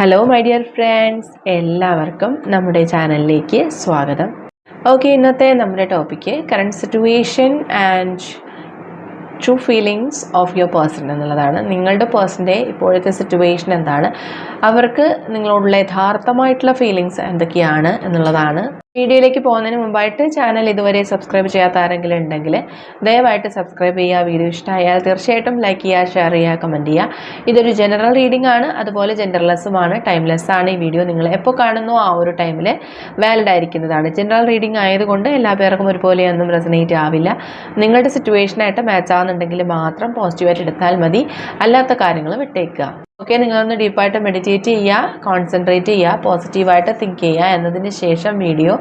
Hello my dear friends എല്ലാവർക്കും നമ്മുടെ ചാനലിലേക്ക് സ്വാഗതം. ഓക്കെ ഇന്നത്തെ നമ്മുടെ topic current situation and true feelings of your person എന്നുള്ളതാണ്. നിങ്ങളുടെ പേഴ്സന്റെ ഇപ്പോഴത്തെ സിറ്റുവേഷൻ എന്താണ്? അവർക്ക് നിങ്ങളോടുള്ള യഥാർത്ഥമായിട്ടുള്ള ഫീലിങ്സ് എന്തൊക്കെയാണ് എന്നുള്ളതാണ്. വീഡിയോയിലേക്ക് പോകുന്നതിന് മുമ്പായിട്ട് ചാനൽ ഇതുവരെ സബ്സ്ക്രൈബ് ചെയ്യാത്ത ആരെങ്കിലും ഉണ്ടെങ്കിൽ ദയവായിട്ട് സബ്സ്ക്രൈബ് ചെയ്യുക. വീഡിയോ ഇഷ്ടമായാൽ തീർച്ചയായിട്ടും ലൈക്ക് ചെയ്യുക ഷെയർ ചെയ്യുക കമന്റ് ചെയ്യുക. ഇതൊരു ജനറൽ റീഡിംഗ് ആണ്. അതുപോലെ ജെൻഡർലെസ്സുമാണ് ടൈംലെസ് ആണ്. ഈ വീഡിയോ നിങ്ങൾ എപ്പോൾ കാണുന്നു ആ ഒരു ടൈമിൽ വാലിഡ് ആയിരിക്കുന്നതാണ്. ജനറൽ റീഡിംഗ് ആയതുകൊണ്ട് എല്ലാ പേർക്കും ഒരുപോലെയൊന്നും റെസനേറ്റ് ആവില്ല. നിങ്ങളുടെ സിറ്റുവേഷനായിട്ട് മാച്ച് ആവുന്നുണ്ടെങ്കിൽ മാത്രം പോസിറ്റീവായിട്ട് എടുത്താൽ മതി. അല്ലാത്ത കാര്യങ്ങൾ വിട്ടേക്കുക. ഓക്കെ നിങ്ങളൊന്ന് ഡീപ്പായിട്ട് മെഡിറ്റേറ്റ് ചെയ്യുക കോൺസെൻട്രേറ്റ് ചെയ്യുക പോസിറ്റീവായിട്ട് തിങ്ക് ചെയ്യുക എന്നതിന് ശേഷം വീഡിയോ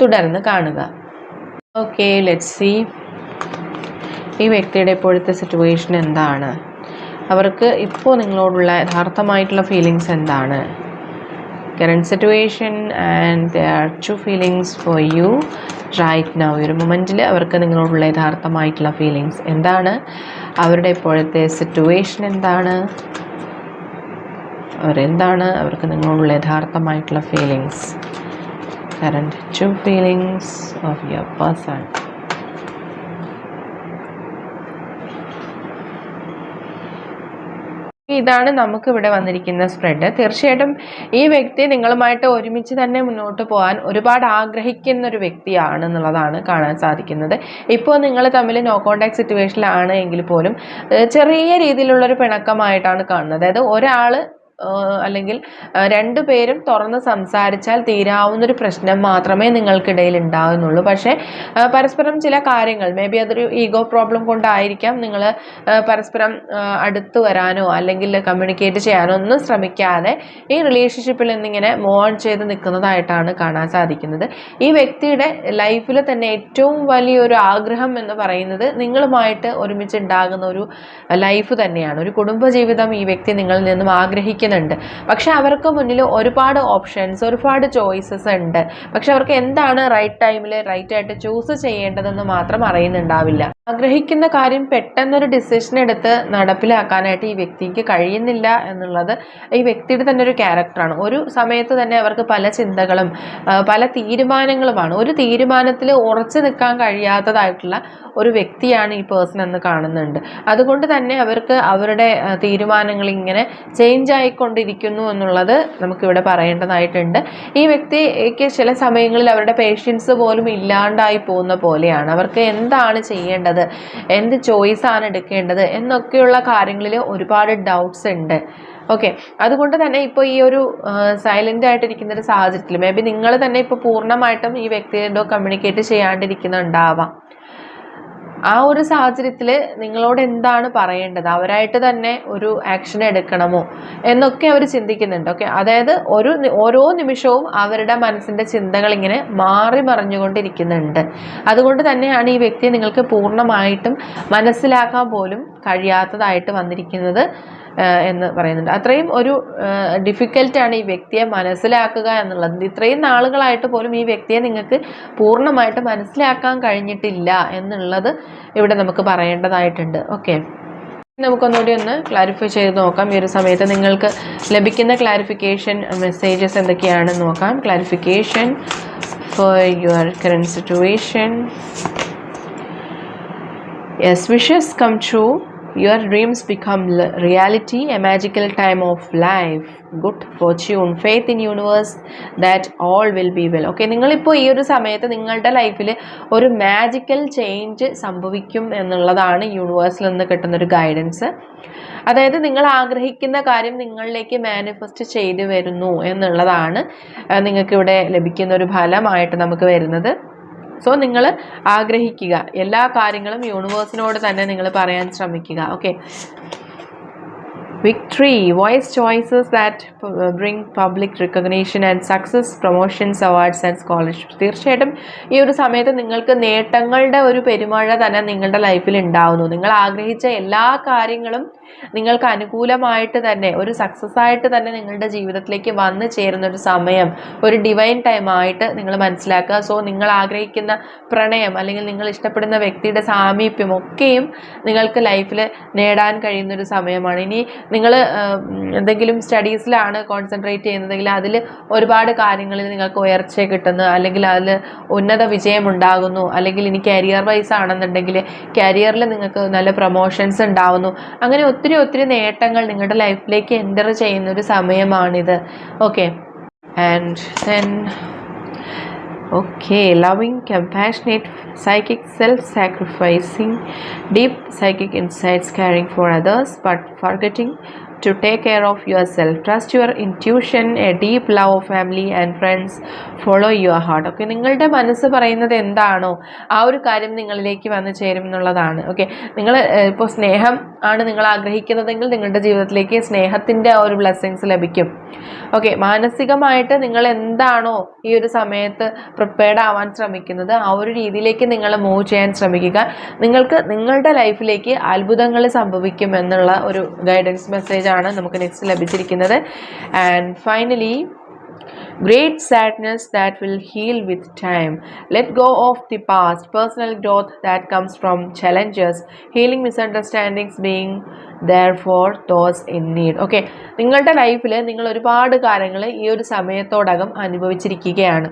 തുടർന്ന് കാണുക. ഓക്കെ ലെറ്റ് സി ഈ വ്യക്തിയുടെ ഇപ്പോഴത്തെ സിറ്റുവേഷൻ എന്താണ്? അവർക്ക് ഇപ്പോൾ നിങ്ങളോടുള്ള യഥാർത്ഥമായിട്ടുള്ള ഫീലിങ്സ് എന്താണ്? കറണ്ട് സിറ്റുവേഷൻ ആൻഡ് ദ ആർ to feelings for you right now ഈ ഒരു മൊമെന്റിൽ അവർക്ക് നിങ്ങളോടുള്ള യഥാർത്ഥമായിട്ടുള്ള ഫീലിങ്സ് എന്താണ്? അവരുടെ ഇപ്പോഴത്തെ സിറ്റുവേഷൻ എന്താണ്? അവരെന്താണ്? അവർക്ക് നിങ്ങളോടുള്ള യഥാർത്ഥമായിട്ടുള്ള feelings current true feelings of your person ഇതാണ് നമുക്ക് ഇവിടെ വന്നിരിക്കുന്ന സ്പ്രെഡ് തീർച്ചയായിട്ടും ഈ വ്യക്തി നിങ്ങളുമായിട്ട് ഒരുമിച്ച് തന്നെ മുന്നോട്ട് പോകാൻ ഒരുപാട് ആഗ്രഹിക്കുന്ന ഒരു വ്യക്തിയാണ് എന്നുള്ളതാണ് കാണാൻ സാധിക്കുന്നത്. ഇപ്പോൾ നിങ്ങൾ തമ്മിൽ നോ കോണ്ടാക്ട് സിറ്റുവേഷനിലാണ് എങ്കിൽ പോലും ചെറിയ രീതിയിലുള്ളൊരു പിണക്കമായിട്ടാണ് കാണുന്നത്. അതായത് ഒരാൾ അല്ലെങ്കിൽ രണ്ടു പേരും തുറന്ന് സംസാരിച്ചാൽ തീരാവുന്നൊരു പ്രശ്നം മാത്രമേ നിങ്ങൾക്കിടയിൽ ഉണ്ടാകുന്നുള്ളൂ. പക്ഷേ പരസ്പരം ചില കാര്യങ്ങൾ മേ ബി അതൊരു ഈഗോ പ്രോബ്ലം കൊണ്ടായിരിക്കാം നിങ്ങൾ പരസ്പരം അടുത്തു വരാനോ അല്ലെങ്കിൽ കമ്മ്യൂണിക്കേറ്റ് ചെയ്യാനോ ഒന്നും ശ്രമിക്കാതെ ഈ റിലേഷൻഷിപ്പിൽ നിന്നിങ്ങനെ മൂവ് ഓൺ ചെയ്ത് നിൽക്കുന്നതായിട്ടാണ് കാണാൻ സാധിക്കുന്നത്. ഈ വ്യക്തിയുടെ ലൈഫിൽ തന്നെ ഏറ്റവും വലിയൊരു ആഗ്രഹം എന്ന് പറയുന്നത് നിങ്ങളുമായിട്ട് ഒരുമിച്ച് ഉണ്ടാകുന്ന ഒരു ലൈഫ് തന്നെയാണ്. ഒരു കുടുംബജീവിതം ഈ വ്യക്തി നിങ്ങളിൽ നിന്നും ആഗ്രഹിക്കുന്നുണ്ട്. പക്ഷെ അവർക്ക് മുന്നിൽ ഒരുപാട് ഓപ്ഷൻസ് ഒരുപാട് ചോയ്സസ് ഉണ്ട്. പക്ഷെ അവർക്ക് എന്താണ് റൈറ്റ് ടൈമിൽ റൈറ്റ് ആയിട്ട് ചൂസ് ചെയ്യേണ്ടതെന്ന് മാത്രം അറിയുന്നുണ്ടാവില്ല. ആഗ്രഹിക്കുന്ന കാര്യം പെട്ടെന്നൊരു ഡിസിഷൻ എടുത്ത് നടപ്പിലാക്കാനായിട്ട് ഈ വ്യക്തിക്ക് കഴിയുന്നില്ല എന്നുള്ളത് ഈ വ്യക്തിയുടെ തന്നെ ഒരു ക്യാരക്ടറാണ് ഒരു സമയത്ത് തന്നെ അവർക്ക് പല ചിന്തകളും പല തീരുമാനങ്ങളുമാണ്. ഒരു തീരുമാനത്തിൽ ഉറച്ചു നിൽക്കാൻ കഴിയാത്തതായിട്ടുള്ള ഒരു വ്യക്തിയാണ് ഈ പേഴ്സൺ എന്ന് കാണുന്നുണ്ട്. അതുകൊണ്ട് തന്നെ അവർക്ക് അവരുടെ തീരുമാനങ്ങൾ ഇങ്ങനെ ചേഞ്ച് ആയിക്കൊണ്ടിരിക്കുന്നു എന്നുള്ളത് നമുക്കിവിടെ പറയേണ്ടതായിട്ടുണ്ട്. ഈ വ്യക്തിക്ക് ചില സമയങ്ങളിൽ അവരുടെ പേഷ്യൻസ് പോലും ഇല്ലാണ്ടായി പോകുന്ന പോലെയാണ്. അവർക്ക് എന്താണ് ചെയ്യേണ്ടത്? എന്ത് ചോയ്സാണ് എടുക്കേണ്ടത്? എന്നൊക്കെയുള്ള കാര്യങ്ങളിൽ ഒരുപാട് ഡൗട്ട്സ് ഉണ്ട്. ഓക്കെ അതുകൊണ്ട് തന്നെ ഇപ്പോൾ ഈ ഒരു സൈലന്റ് ആയിട്ടിരിക്കുന്ന ഒരു സാഹചര്യത്തിൽ മേ ബി നിങ്ങൾ തന്നെ ഇപ്പോൾ പൂർണമായിട്ടും ഈ വ്യക്തിയോട് കമ്മ്യൂണിക്കേറ്റ് ചെയ്യാണ്ടിരിക്കുന്നുണ്ടാവാം. ആ ഒരു സാഹചര്യത്തിൽ നിങ്ങളോട് എന്താണ് പറയേണ്ടത്? അവരായിട്ട് തന്നെ ഒരു ആക്ഷൻ എടുക്കണമോ? എന്നൊക്കെ അവർ ചിന്തിക്കുന്നുണ്ട്. ഓക്കെ അതായത് ഒരു ഓരോ നിമിഷവും അവരുടെ മനസ്സിന്റെ ചിന്തകൾ ഇങ്ങനെ മാറി മറിഞ്ഞുകൊണ്ടിരിക്കുന്നുണ്ട്. അതുകൊണ്ട് തന്നെയാണ് ഈ വ്യക്തിയെ നിങ്ങൾക്ക് പൂർണമായിട്ടും മനസ്സിലാക്കാൻ പോലും കഴിയാത്തതായിട്ട് വന്നിരിക്കുന്നത് എന്ന് പറയുന്നുണ്ട്. അത്രയും ഒരു ഡിഫിക്കൽട്ടാണ് ഈ വ്യക്തിയെ മനസ്സിലാക്കുക എന്നുള്ളത്. ഇത്രയും നാളുകളായിട്ട് പോലും ഈ വ്യക്തിയെ നിങ്ങൾക്ക് പൂർണമായിട്ട് മനസ്സിലാക്കാൻ കഴിഞ്ഞിട്ടില്ല എന്നുള്ളത് ഇവിടെ നമുക്ക് പറയേണ്ടതായിട്ടുണ്ട്. ഓക്കെ. നമുക്കൊന്നുകൂടി ഒന്ന് ക്ലാരിഫൈ ചെയ്ത് നോക്കാം. ഈ ഒരു സമയത്ത് നിങ്ങൾക്ക് ലഭിക്കുന്ന ക്ലാരിഫിക്കേഷൻ മെസ്സേജസ് എന്തൊക്കെയാണെന്ന് നോക്കാം. Clarification for your current situation yes wishes come true. Your dreams become reality. A magical time of life. Good fortune. Faith in universe that all will be well. Okay നിങ്ങളിപ്പോൾ ഈ ഒരു സമയത്ത് നിങ്ങളുടെ ലൈഫിൽ ഒരു magical change സംഭവിക്കും എന്നുള്ളതാണ് യൂണിവേഴ്സിൽ നിന്ന് കിട്ടുന്നൊരു ഗൈഡൻസ് അതായത് നിങ്ങൾ ആഗ്രഹിക്കുന്ന കാര്യം നിങ്ങളിലേക്ക് മാനിഫെസ്റ്റ് ചെയ്തു വരുന്നു എന്നുള്ളതാണ് നിങ്ങൾക്കിവിടെ ലഭിക്കുന്ന ഒരു ഫലമായിട്ട് നമുക്ക് വരുന്നത് സോ നിങ്ങൾ ആഗ്രഹിക്കുക. എല്ലാ കാര്യങ്ങളും യൂണിവേഴ്സിനോട് തന്നെ നിങ്ങൾ പറയാൻ ശ്രമിക്കുക. Okay victory voice choices that bring public recognition and success promotions awards and scholarship തീർച്ചയായിട്ടും ഈ ഒരു സമയത്ത് നിങ്ങൾക്ക് നേട്ടങ്ങളുടെ ഒരു പെരുമഴ തന്നെ നിങ്ങളുടെ ലൈഫിൽ ഉണ്ടാവുന്നു. നിങ്ങൾ ആഗ്രഹിച്ച എല്ലാ കാര്യങ്ങളും നിങ്ങൾക്ക് അനുകൂലമായിട്ട് തന്നെ ഒരു സക്സസ് ആയിട്ട് തന്നെ നിങ്ങളുടെ ജീവിതത്തിലേക്ക് വന്നു ചേരുന്ന ഒരു സമയം ഒരു ഡിവൈൻ ടൈം ആയിട്ട് നിങ്ങൾ മനസ്സിലാക്കുക. സോ നിങ്ങൾ ആഗ്രഹിക്കുന്ന പ്രണയം അല്ലെങ്കിൽ നിങ്ങൾ ഇഷ്ടപ്പെടുന്ന വ്യക്തിയുടെ സാമീപ്യം ഒക്കെയും നിങ്ങൾക്ക് ലൈഫിൽ നേടാൻ കഴിയുന്ന ഒരു സമയമാണ്. ഇനി നിങ്ങൾ എന്തെങ്കിലും സ്റ്റഡീസിലാണ് കോൺസെൻട്രേറ്റ് ചെയ്യുന്നതെങ്കിൽ അതിൽ ഒരുപാട് കാര്യങ്ങളിൽ നിങ്ങൾക്ക് ഉയർച്ച കിട്ടുന്നു. അല്ലെങ്കിൽ അതിൽ ഉന്നത വിജയം ഉണ്ടാകുന്നു അല്ലെങ്കിൽ ഇനി കരിയർ വൈസ് ആണെന്നുണ്ടെങ്കിൽ കരിയറിൽ നിങ്ങൾക്ക് നല്ല പ്രൊമോഷൻസ് ഉണ്ടാവുന്നു. അങ്ങനെ ഒത്തിരി ഒത്തിരി നേട്ടങ്ങൾ നിങ്ങളുടെ ലൈഫിലേക്ക് എന്റർ ചെയ്യുന്ന ഒരു സമയമാണിത്. Okay and then Okay, loving, compassionate, psychic, self sacrificing, deep psychic insights, caring for others, but forgetting to take care of yourself. Trust your intuition, a deep love of family and friends. Follow your heart okay നിങ്ങളുടെ മനസ്സ് പറയുന്നത് എന്താണോ ആ ഒരു കാര്യം നിങ്ങളിലേക്ക് വന്നു ചേരും എന്നുള്ളതാണ് ഓക്കെ നിങ്ങൾ ഇപ്പോൾ സ്നേഹം ആണ് നിങ്ങൾ ആഗ്രഹിക്കുന്നതെങ്കിൽ നിങ്ങളുടെ ജീവിതത്തിലേക്ക് സ്നേഹത്തിന്റെ ആ ഒരു ബ്ലെസ്സിങ്സ് ലഭിക്കും ഓക്കെ മാനസികമായിട്ട് നിങ്ങൾ എന്താണോ ഈ ഒരു സമയത്ത് പ്രിപ്പയർഡ് ആവാൻ ശ്രമിക്കുന്നത് ആ ഒരു രീതിയിലേക്ക് നിങ്ങൾ മൂവ് ചെയ്യാൻ ശ്രമിക്കുക നിങ്ങൾക്ക് നിങ്ങളുടെ ലൈഫിലേക്ക് അത്ഭുതങ്ങൾ സംഭവിക്കും എന്നുള്ള ഒരു ഗൈഡൻസ് മെസ്സേജ് ആണ് നമുക്ക് നെക്സ്റ്റ് ലഭിച്ചിരിക്കുന്നത് and finally great sadness that will heal with time. Let go of the past, personal growth that comes from challenges, healing misunderstandings, being there for those in need. Okay നിങ്ങളുടെ ലൈഫിൽ നിങ്ങൾ ഒരുപാട് കാര്യങ്ങൾ ഈ ഒരു സമയത്തോടകം അനുഭവിച്ചിരിക്കുകയാണ്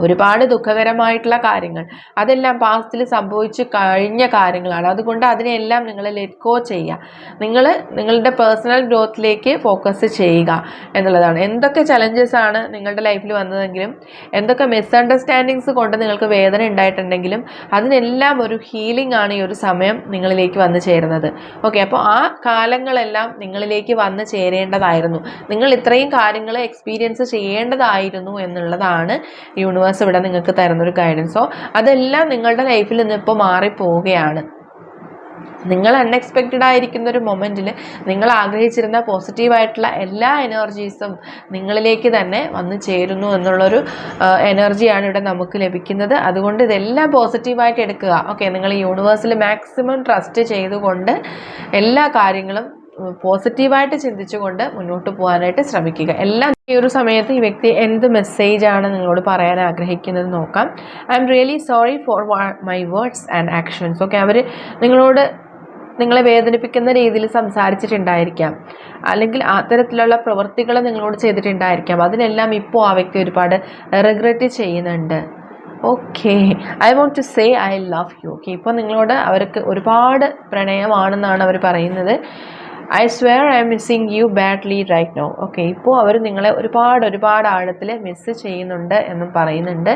ഒരുപാട് ദുഃഖകരമായിട്ടുള്ള കാര്യങ്ങൾ. അതെല്ലാം പാസ്റ്റിൽ സംഭവിച്ചു കഴിഞ്ഞ കാര്യങ്ങളാണ്. അതുകൊണ്ട് അതിനെല്ലാം നിങ്ങൾ ലെറ്റ് ഗോ ചെയ്യുക. നിങ്ങൾ നിങ്ങളുടെ പേഴ്സണൽ ഗ്രോത്തിലേക്ക് ഫോക്കസ് ചെയ്യുക എന്നുള്ളതാണ്. എന്തൊക്കെ ചലഞ്ചസ് ആണ് നിങ്ങളുടെ ലൈഫിൽ വന്നതെങ്കിലും എന്തൊക്കെ മിസ്അണ്ടർസ്റ്റാൻഡിങ്സ് കൊണ്ട് നിങ്ങൾക്ക് വേദന ഉണ്ടായിട്ടുണ്ടെങ്കിലും അതിനെല്ലാം ഒരു ഹീലിംഗ് ആണ് ഈ ഒരു സമയം നിങ്ങളിലേക്ക് വന്നു ചേരുന്നത്. ഓക്കെ അപ്പോൾ ആ കാലങ്ങളെല്ലാം നിങ്ങളിലേക്ക് വന്നു ചേരേണ്ടതായിരുന്നു. നിങ്ങൾ ഇത്രയും കാര്യങ്ങൾ എക്സ്പീരിയൻസ് ചെയ്യേണ്ടതായിരുന്നു എന്നുള്ളതാണ് യൂണിവേഴ്സ് ഇവിടെ നിങ്ങൾക്ക് തരുന്നൊരു ഗൈഡൻസോ അതെല്ലാം നിങ്ങളുടെ ലൈഫിൽ നിന്ന് ഇപ്പോൾ മാറിപ്പോവുകയാണ്. നിങ്ങൾ അൺഎക്സ്പെക്റ്റഡ് ആയിരിക്കുന്ന ഒരു മൊമെന്റിൽ നിങ്ങൾ ആഗ്രഹിച്ചിരുന്ന പോസിറ്റീവായിട്ടുള്ള എല്ലാ എനർജീസും നിങ്ങളിലേക്ക് തന്നെ വന്നു ചേരുന്നു എന്നുള്ളൊരു എനർജിയാണ് ഇവിടെ നമുക്ക് ലഭിക്കുന്നത്. അതുകൊണ്ട് ഇതെല്ലാം പോസിറ്റീവായിട്ട് എടുക്കുക. ഓക്കെ നിങ്ങൾ യൂണിവേഴ്സിൽ മാക്സിമം ട്രസ്റ്റ് ചെയ്തുകൊണ്ട് എല്ലാ കാര്യങ്ങളും പോസിറ്റീവായിട്ട് ചിന്തിച്ചുകൊണ്ട് മുന്നോട്ട് പോകാനായിട്ട് ശ്രമിക്കുക. എല്ലാം ഈ ഒരു സമയത്ത് ഈ വ്യക്തി എന്ത് മെസ്സേജാണ് നിങ്ങളോട് പറയാൻ ആഗ്രഹിക്കുന്നത് നോക്കാം. I'm really sorry for my words and actions okay അവർ നിങ്ങളോട് നിങ്ങളെ വേദനിപ്പിക്കുന്ന രീതിയിൽ സംസാരിച്ചിട്ടുണ്ടായിരിക്കാം. അല്ലെങ്കിൽ അത്തരത്തിലുള്ള പ്രവൃത്തികൾ നിങ്ങളോട് ചെയ്തിട്ടുണ്ടായിരിക്കാം. അതിനെല്ലാം ഇപ്പോൾ ആ വ്യക്തി ഒരുപാട് റിഗ്രറ്റ് ചെയ്യുന്നുണ്ട്. Okay I want to say I love you okay ഇപ്പോൾ നിങ്ങളോട് അവർക്ക് ഒരുപാട് പ്രണയമാണെന്നാണ് അവർ പറയുന്നത്. I swear I M missing you badly right now okay ഇപ്പോൾ അവർ നിങ്ങളെ ഒരുപാട് ഒരുപാട് ആഴത്തിൽ മിസ്സ് ചെയ്യുന്നുണ്ട് എന്നും പറയുന്നുണ്ട്.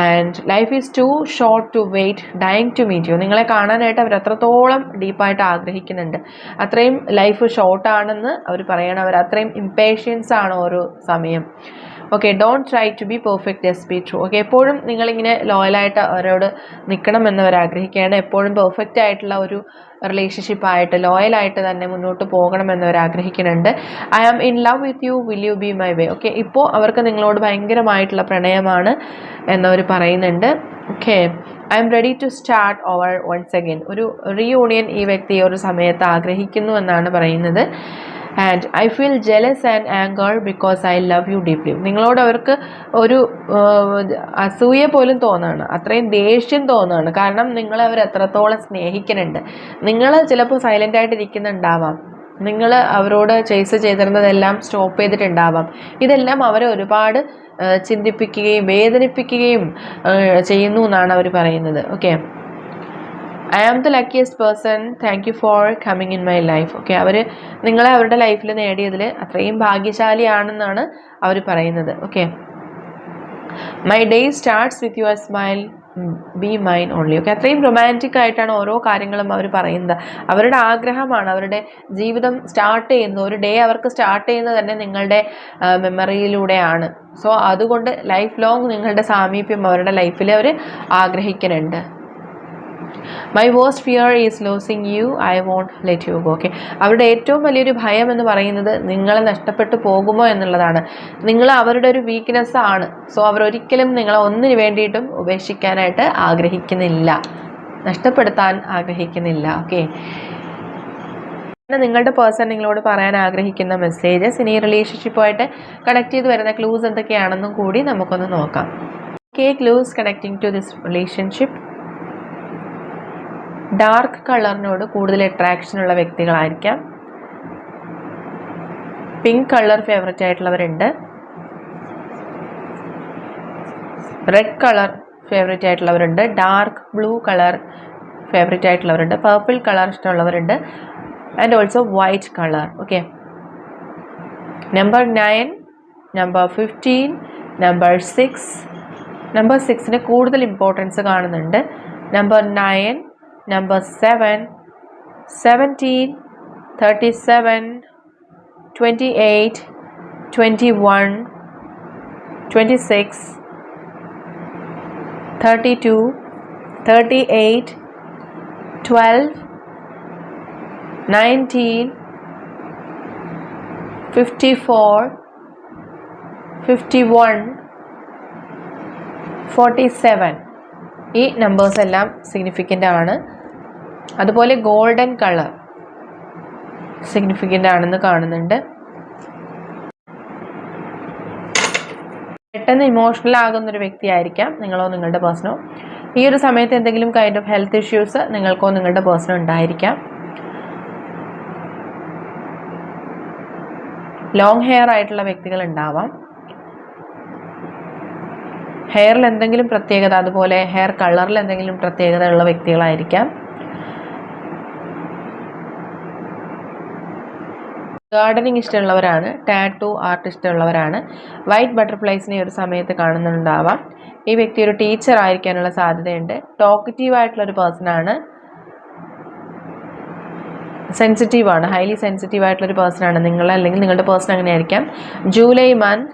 And life is too short to wait dying to meet you നിങ്ങളെ കാണാനായിട്ട് അവർ അത്രത്തോളം ഡീപ്പായിട്ട് ആഗ്രഹിക്കുന്നുണ്ട്. അത്രയും ലൈഫ് ഷോർട്ടാണെന്ന് അവർ പറയണം അവർ അത്രയും ഇമ്പേഷ്യൻസ് ആണ് ഓരോ സമയം. Okay don't try to be perfect yes be true okay എപ്പോഴും നിങ്ങളിങ്ങനെ ലോയലായിട്ട് അവരോട് നിൽക്കണമെന്ന് അവർ ആഗ്രഹിക്കുകയാണ്. എപ്പോഴും പെർഫെക്റ്റ് ആയിട്ടുള്ള ഒരു റിലേഷൻഷിപ്പായിട്ട് ലോയലായിട്ട് തന്നെ മുന്നോട്ട് പോകണമെന്ന് അവർ ആഗ്രഹിക്കുന്നുണ്ട്. I am in love with you will you be my way okay ഇപ്പോൾ അവർക്ക് നിങ്ങളോട് ഭയങ്കരമായിട്ടുള്ള പ്രണയമാണ് എന്നവർ പറയുന്നുണ്ട്. Okay I'm ready to start over once again ഒരു റീയൂണിയൻ ഈ വ്യക്തി ഒരു സമയത്ത് ആഗ്രഹിക്കുന്നു എന്നാണ് പറയുന്നത്. And I feel jealous and anger because I love you deeply നിങ്ങളോട് അവർക്ക് ഒരു അസൂയ പോലും തോന്നുകയാണ് അത്രയും ദേഷ്യം തോന്നുകയാണ് കാരണം നിങ്ങളെ അവർ എത്രത്തോളം സ്നേഹിക്കുന്നുണ്ട്. നിങ്ങൾ ചിലപ്പോൾ സൈലന്റ് ആയിട്ട് ഇരിക്കുന്നുണ്ടാവാം. നിങ്ങൾ അവരോട് ചേസ് ചെയ്തിരുന്നതെല്ലാം സ്റ്റോപ്പ് ചെയ്തിട്ടുണ്ടാവാം. ഇതെല്ലാം അവരെ ഒരുപാട് ചിന്തിപ്പിക്കുകയും വേദനിപ്പിക്കുകയും ചെയ്യുന്നു എന്നാണ് അവർ പറയുന്നത്. Okay I am the luckiest person thank you for coming in my life okay അവർ നിങ്ങളെ അവരുടെ ലൈഫിൽ നേടിയതിൽ അത്രയും ഭാഗ്യശാലിയാണെന്നാണ് അവർ പറയുന്നത്. Okay my day starts with your smile be mine only okay അത്രയും റൊമാന്റിക് ആയിട്ടാണ് ഓരോ കാര്യങ്ങളും അവർ പറയുന്നത്. അവരുടെ ആഗ്രഹമാണ് അവരുടെ ജീവിതം സ്റ്റാർട്ട് ചെയ്യുന്നത്. ഒരു ഡേ അവർക്ക് സ്റ്റാർട്ട് ചെയ്യുന്നത് തന്നെ നിങ്ങളുടെ മെമ്മറിയിലൂടെയാണ് സോ അതുകൊണ്ട് ലൈഫ് ലോങ് നിങ്ങളുടെ സാമീപ്യം അവരുടെ ലൈഫിൽ അവർ ആഗ്രഹിക്കുന്നുണ്ട്. My waste fear is losing U I won't let you go okay അവരുടെ ഏറ്റവും വലിയൊരു ഭയം എന്ന് പറയുന്നത് നിങ്ങളെ നഷ്ടപ്പെട്ടു പോകുമോ എന്നുള്ളതാണ്. നിങ്ങൾ അവരുടെ ഒരു വീക്ക്നെസ് ആണ്. സോ അവരൊരിക്കലും നിങ്ങളെ ഒന്നിനു വേണ്ടിയിട്ടും ഉപേക്ഷിക്കാനായിട്ട് ആഗ്രഹിക്കുന്നില്ല. നഷ്ടപ്പെടുത്താൻ ആഗ്രഹിക്കുന്നില്ല. ഓക്കെ നിങ്ങളുടെ പേഴ്സൺ നിങ്ങളോട് പറയാൻ ആഗ്രഹിക്കുന്ന മെസ്സേജസ് ഇനി റിലേഷൻഷിപ്പുമായിട്ട് കണക്ട് ചെയ്ത് വരുന്ന ക്ലൂസ് എന്തൊക്കെയാണെന്നും കൂടി നമുക്കൊന്ന് നോക്കാം. K clues connecting to this relationship dark കളറിനോട് കൂടുതൽ അട്രാക്ഷൻ ഉള്ള വ്യക്തികളായിരിക്കാം. പിങ്ക് കളർ ഫേവററ്റ് ആയിട്ടുള്ളവരുണ്ട്. റെഡ് കളർ ഫേവററ്റ് ആയിട്ടുള്ളവരുണ്ട്. Dark blue colour favourite ആയിട്ടുള്ളവരുണ്ട്. Purple colour ഇഷ്ടമുള്ളവരുണ്ട്. And also white colour okay number nine number fifteen number six number സിക്സിന് കൂടുതൽ importance കാണുന്നുണ്ട്. Number nine twenty six thirty two thirty eight twelve nineteen fifty four fifty one forty seven ഈ numbers എല്ലാം significant ആണ്. അതുപോലെ golden colour significant ആണെന്ന് കാണുന്നുണ്ട്. പെട്ടെന്ന് ഇമോഷണൽ ആകുന്ന ഒരു വ്യക്തിയായിരിക്കാം നിങ്ങളോ നിങ്ങളുടെ പേഴ്സണോ ഈ ഒരു സമയത്ത് എന്തെങ്കിലും കൈൻഡ് ഓഫ് ഹെൽത്ത് ഇഷ്യൂസ് നിങ്ങൾക്കോ നിങ്ങളുടെ പേഴ്സണോ ഉണ്ടായിരിക്കാം. ലോങ് ഹെയർ ആയിട്ടുള്ള വ്യക്തികൾ ഉണ്ടാവാം. ഹെയറിൽ എന്തെങ്കിലും പ്രത്യേകത അതുപോലെ ഹെയർ കളറിൽ എന്തെങ്കിലും പ്രത്യേകത ഉള്ള വ്യക്തികളായിരിക്കാം. ഗാർഡനിങ് ഇഷ്ടമുള്ളവരാണ് ടാറ്റു ആർട്ട് ഇഷ്ടമുള്ളവരാണ്. വൈറ്റ് ബട്ടർഫ്ലൈസിനെ ഒരു സമയത്ത് കാണുന്നുണ്ടാവാം. ഈ വ്യക്തി ഒരു ടീച്ചർ ആയിരിക്കാനുള്ള സാധ്യതയുണ്ട്. ടോക്കറ്റീവ് ആയിട്ടുള്ള ഒരു പേഴ്സൺ ആണ് സെൻസിറ്റീവ് ആണ് ഹൈലി സെൻസിറ്റീവ് ആയിട്ടുള്ള ഒരു പേഴ്സൺ ആണ് നിങ്ങൾ അല്ലെങ്കിൽ നിങ്ങളുടെ പേഴ്സൺ അങ്ങനെ ആയിരിക്കാം July month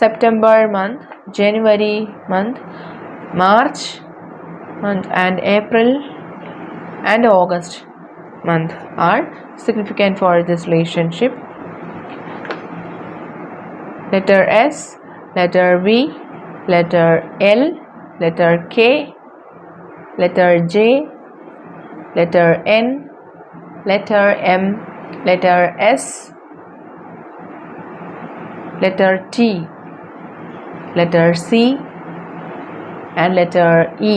September month January month March month and April and August. month are significant for this relationship. Letter S, letter V, letter L, letter K, letter J, letter N, letter M, letter S, letter T, letter C, and letter E.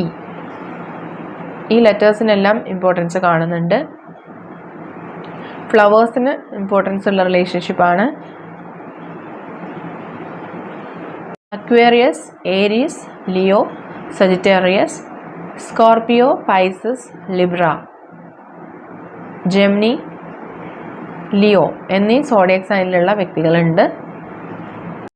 ഈ ലെറ്റേഴ്സിനെല്ലാം importance കാണുന്നുണ്ട് ഫ്ലവേഴ്സിന് importance ഉള്ള റിലേഷൻഷിപ്പാണ് Aquarius Aries Leo Sagittarius Scorpio Pisces Libra Gemini Leo എന്നീ zodiac സൈനിലുള്ള വ്യക്തികളുണ്ട്.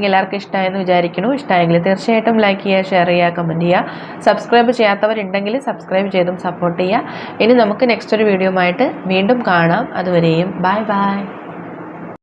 എല്ലാവർക്കും ഇഷ്ടമായെന്ന് വിചാരിക്കുന്നു. ഇഷ്ടമായെങ്കിൽ തീർച്ചയായിട്ടും ലൈക്ക് ചെയ്യുക ഷെയർ ചെയ്യുക കമന്റ് ചെയ്യുക. സബ്സ്ക്രൈബ് ചെയ്യാത്തവരുണ്ടെങ്കിൽ സബ്സ്ക്രൈബ് ചെയ്തും സപ്പോർട്ട് ചെയ്യുക. ഇനി നമുക്ക് നെക്സ്റ്റ് ഒരു വീഡിയോ ആയിട്ട് വീണ്ടും കാണാം. അതുവരെയും ബൈ ബൈ